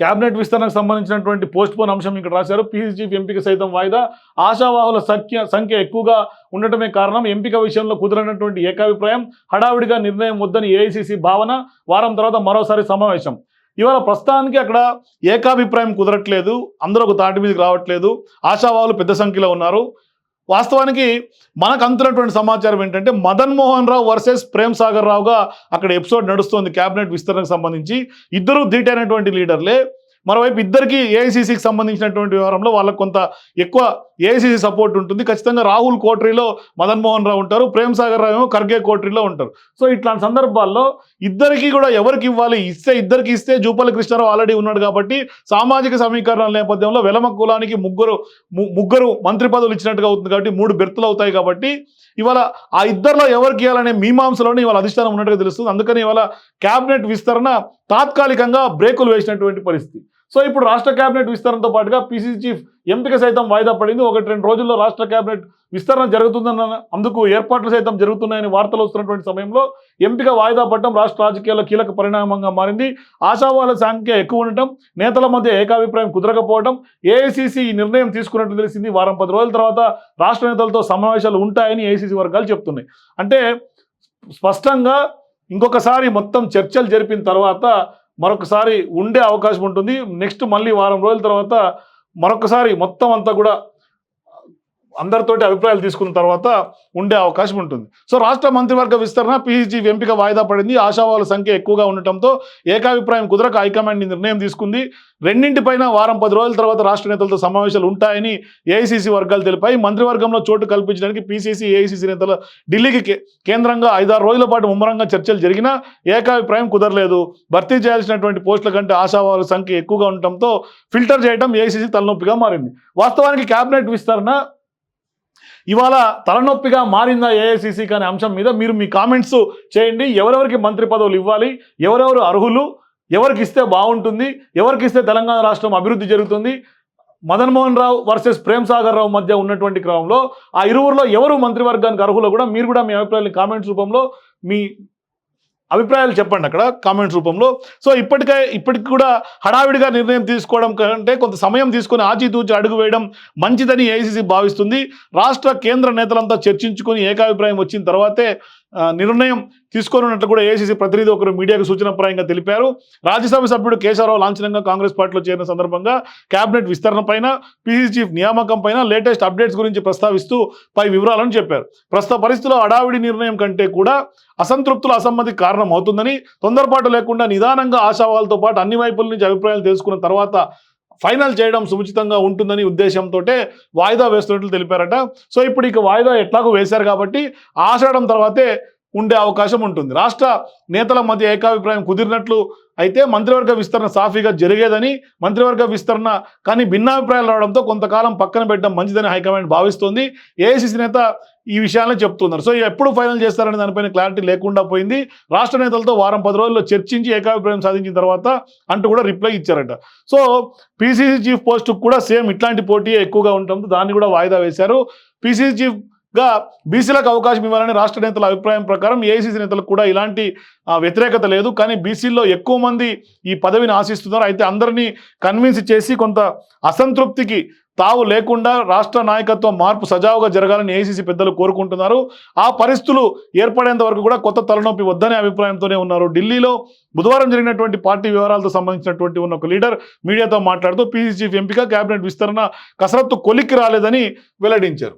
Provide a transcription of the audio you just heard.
Cabinet విస్తరణకు సంబంధించినటువంటి post phone అంశం ఇక్కడ రాశారు. పీసీ చీఫ్ ఎంపిక సైతం వాయిదా. ఆశావాహుల సంఖ్య సంఖ్య ఎక్కువగా ఉండటమే కారణం. ఎంపిక విషయంలో కుదరనటువంటి ఏకాభిప్రాయం హడావిడిగా నిర్ణయం వద్దని ఏఐసిసి భావన వారం తర్వాత మరోసారి సమావేశం. ఇవాళ ప్రస్తుతానికి అక్కడ ఏకాభిప్రాయం కుదరట్లేదు. అందరూ ఒక తాటి మీదకి రావట్లేదు. ఆశావాహులు పెద్ద సంఖ్యలో ఉన్నారు. వాస్తవానికి మనకు అందుతున్నటువంటి సమాచారం ఏంటంటే మదన్ మోహన్ రావు వర్సెస్ ప్రేమ్ సాగర్ రావుగా అక్కడ ఎపిసోడ్ నడుస్తోంది క్యాబినెట్ విస్తరణకు సంబంధించి. ఇద్దరు ధీటైనటువంటి లీడర్లే. మరోవైపు ఇద్దరికి ఏఐసీసీకి సంబంధించినటువంటి వ్యవహారంలో వాళ్ళకు కొంత ఎక్కువ ఏఐసీసీ సపోర్ట్ ఉంటుంది. ఖచ్చితంగా రాహుల్ కోట్రీలో మదన్ మోహన్ రావు ఉంటారు. ప్రేమ్ సాగర్ రావు ఏమో ఖర్గే కోట్రీలో ఉంటారు. సో ఇట్లాంటి సందర్భాల్లో ఇద్దరికి కూడా ఎవరికి ఇవ్వాలి? ఇస్తే ఇద్దరికి ఇస్తే జూపల్లి కృష్ణారావు ఆల్రెడీ ఉన్నాడు కాబట్టి సామాజిక సమీకరణల నేపథ్యంలో వెలమ కులానికి ముగ్గురు ముగ్గురు మంత్రి పదవులు ఇచ్చినట్టుగా అవుతుంది కాబట్టి మూడు బెర్తులు అవుతాయి కాబట్టి ఇవాళ ఆ ఇద్దరిలో ఎవరికి ఇవ్వాలనే మీమాంసలోనే ఇవాళ అధిష్టానం ఉన్నట్టుగా తెలుస్తుంది. అందుకని ఇవాళ క్యాబినెట్ విస్తరణ తాత్కాలికంగా బ్రేకులు వేసినటువంటి పరిస్థితి. సో ఇప్పుడు రాష్ట్ర కేబినెట్ విస్తరణతో పాటుగా పీసీసీ చీఫ్ ఎంపిక సైతం వాయిదా పడింది. ఒకటి రెండు రోజుల్లో రాష్ట్ర కేబినెట్ విస్తరణ జరుగుతుందన్న అందుకు ఏర్పాట్లు సైతం జరుగుతున్నాయని వార్తలు వస్తున్నటువంటి సమయంలో ఎంపిక వాయిదా పడటం రాష్ట్ర రాజకీయాల్లో కీలక పరిణామంగా మారింది. ఆశావాల సంఖ్య ఎక్కువ ఉండటం నేతల మధ్య ఏకాభిప్రాయం కుదరకపోవడం ఏఐసీసీ ఈ నిర్ణయం తీసుకున్నట్టు తెలిసింది. వారం పది రోజుల తర్వాత రాష్ట్ర నేతలతో సమావేశాలు ఉంటాయని ఏఐసీసీ వర్గాలు చెప్తున్నాయి. అంటే స్పష్టంగా ఇంకొకసారి మొత్తం చర్చలు జరిపిన తర్వాత మరొకసారి ఉండే అవకాశం ఉంటుంది. నెక్స్ట్ మళ్ళీ వారం రోజుల తర్వాత మరొకసారి మొత్తం అంతా కూడా అందరితోటి అభిప్రాయాలు తీసుకున్న తర్వాత ఉండే అవకాశం ఉంటుంది. సో రాష్ట్ర మంత్రివర్గ విస్తరణ పీహెచ్డీ ఎంపిక వాయిదా పడింది. ఆశావాల సంఖ్య ఎక్కువగా ఉండటంతో ఏకాభిప్రాయం కుదరక హైకమాండ్ నిర్ణయం తీసుకుంది. రెండింటిపైన వారం పది రోజుల తర్వాత రాష్ట్ర నేతలతో సమావేశాలు ఉంటాయని ఏఐసీసీ వర్గాలు తెలిపాయి. మంత్రివర్గంలో చోటు కల్పించడానికి పీసీసీ ఏఐసీసీ నేతలు ఢిల్లీకి కేంద్రంగా ఐదారు రోజుల పాటు ముమ్మరంగా చర్చలు జరిగినా ఏకాభిప్రాయం కుదరలేదు. భర్తీ చేయాల్సినటువంటి పోస్టుల కంటే ఆశావాల సంఖ్య ఎక్కువగా ఉండటంతో ఫిల్టర్ చేయడం ఏఐసీసీ తలనొప్పిగా మారింది. వాస్తవానికి కేబినెట్ విస్తరణ ఇవాళ తలనొప్పిగా మారిందా ఏఐసిసి అనే అంశం మీద మీరు మీ కామెంట్స్ చేయండి. ఎవరెవరికి మంత్రి పదవులు ఇవ్వాలి? ఎవరెవరు అర్హులు? ఎవరికి ఇస్తే బాగుంటుంది? ఎవరికి ఇస్తే తెలంగాణ రాష్ట్రం అభివృద్ధి జరుగుతుంది? మదన్మోహన్ రావు వర్సెస్ ప్రేమ్ సాగర్ రావు మధ్య ఉన్నటువంటి క్రమంలో ఆ ఇరువురులో ఎవరు మంత్రివర్గానికి అర్హులో కూడా మీరు కూడా మీ అభిప్రాయాలు కామెంట్స్ రూపంలో మీ అభిప్రాయాలు చెప్పండి అక్కడ కామెంట్స్ రూపంలో. సో ఇప్పటికే ఇప్పటికి కూడా హడావిడిగా నిర్ణయం తీసుకోవడం కంటే కొంత సమయం తీసుకొని ఆచితూచి అడుగు వేయడం మంచిదని ఏఐసిసి భావిస్తుంది. రాష్ట్ర కేంద్ర నేతలంతా చర్చించుకొని ఏకాభిప్రాయం వచ్చిన తర్వాతే నిర్ణయం తీసుకోనున్నట్లు కూడా ఏఐసిసి ప్రతినిధి ఒకరు మీడియాకు సూచనప్రాయంగా తెలిపారు. రాజ్యసభ సభ్యుడు కేశవరావు లాంఛనంగా కాంగ్రెస్ పార్టీలో చేరిన సందర్భంగా కేబినెట్ విస్తరణ పైన పీసీ చీఫ్ నియామకం పైన లేటెస్ట్ అప్డేట్స్ గురించి ప్రస్తావిస్తూ పై వివరాలను చెప్పారు. ప్రస్తుత పరిస్థితుల్లో హడావిడి నిర్ణయం కంటే కూడా అసంతృప్తుల అసమ్మతి కారణం అవుతుందని తొందరపాటు లేకుండా నిదానంగా ఆశావాలతో పాటు అన్ని వైపుల నుంచి అభిప్రాయాలు తెలుసుకున్న తర్వాత ఫైనల్ చేయడం సముచితంగా ఉంటుందని ఉద్దేశంతో వాయిదా వేస్తున్నట్లు తెలిపారట. సో ఇప్పుడు ఇక వాయిదా ఎట్లాగో వేశారు కాబట్టి ఆశాడం తర్వాతే ఉండే అవకాశం ఉంటుంది. రాష్ట్ర నేతల మధ్య ఏకాభిప్రాయం కుదిరినట్లు అయితే మంత్రివర్గ విస్తరణ సాఫీగా జరిగేదని మంత్రివర్గ విస్తరణ కానీ భిన్నాభిప్రాయాలు రావడంతో కొంతకాలం పక్కన పెట్టడం మంచిదని హైకమాండ్ భావిస్తోంది. ఏఐసిసి నేత ఈ విషయాలను చెప్తున్నారు. సో ఎప్పుడు ఫైనల్ చేస్తారనే దానిపైన క్లారిటీ లేకుండా పోయింది. రాష్ట్ర నేతలతో వారం పది రోజుల్లో చర్చించి ఏకాభిప్రాయం సాధించిన తర్వాత అంటూ కూడా రిప్లై ఇచ్చారట. సో పీసీసీ చీఫ్ పోస్టు కూడా సేమ్ ఇట్లాంటి పోటీ ఎక్కువగా ఉండటంతో దాన్ని కూడా వాయిదా వేశారు. పీసీసీ చీఫ్గా బీసీలకు అవకాశం ఇవ్వాలని రాష్ట్ర నేతల అభిప్రాయం ప్రకారం ఏఐసీసీ నేతలకు కూడా ఇలాంటి వ్యతిరేకత లేదు. కానీ బీసీల్లో ఎక్కువ మంది ఈ పదవిని ఆశిస్తున్నారు. అయితే అందరినీ కన్విన్స్ చేసి కొంత అసంతృప్తికి తావు లేకుండా రాష్ట్ర నాయకత్వం మార్పు సజావుగా జరగాలని ఏసీసీ పెద్దలు కోరుకుంటున్నారు. ఆ పరిస్థితులు ఏర్పడేంత వరకు కూడా కొత్త తలనొప్పి వద్దనే అభిప్రాయంతోనే ఉన్నారు. ఢిల్లీలో బుధవారం జరిగినటువంటి పార్టీ వివరాలతో సంబంధించినటువంటి ఉన్న ఒక లీడర్ మీడియాతో మాట్లాడుతూ పీసీ చీఫ్ ఎంపిక కేబినెట్ విస్తరణ కసరత్తు కొలిక్కి రాలేదని వెల్లడించారు.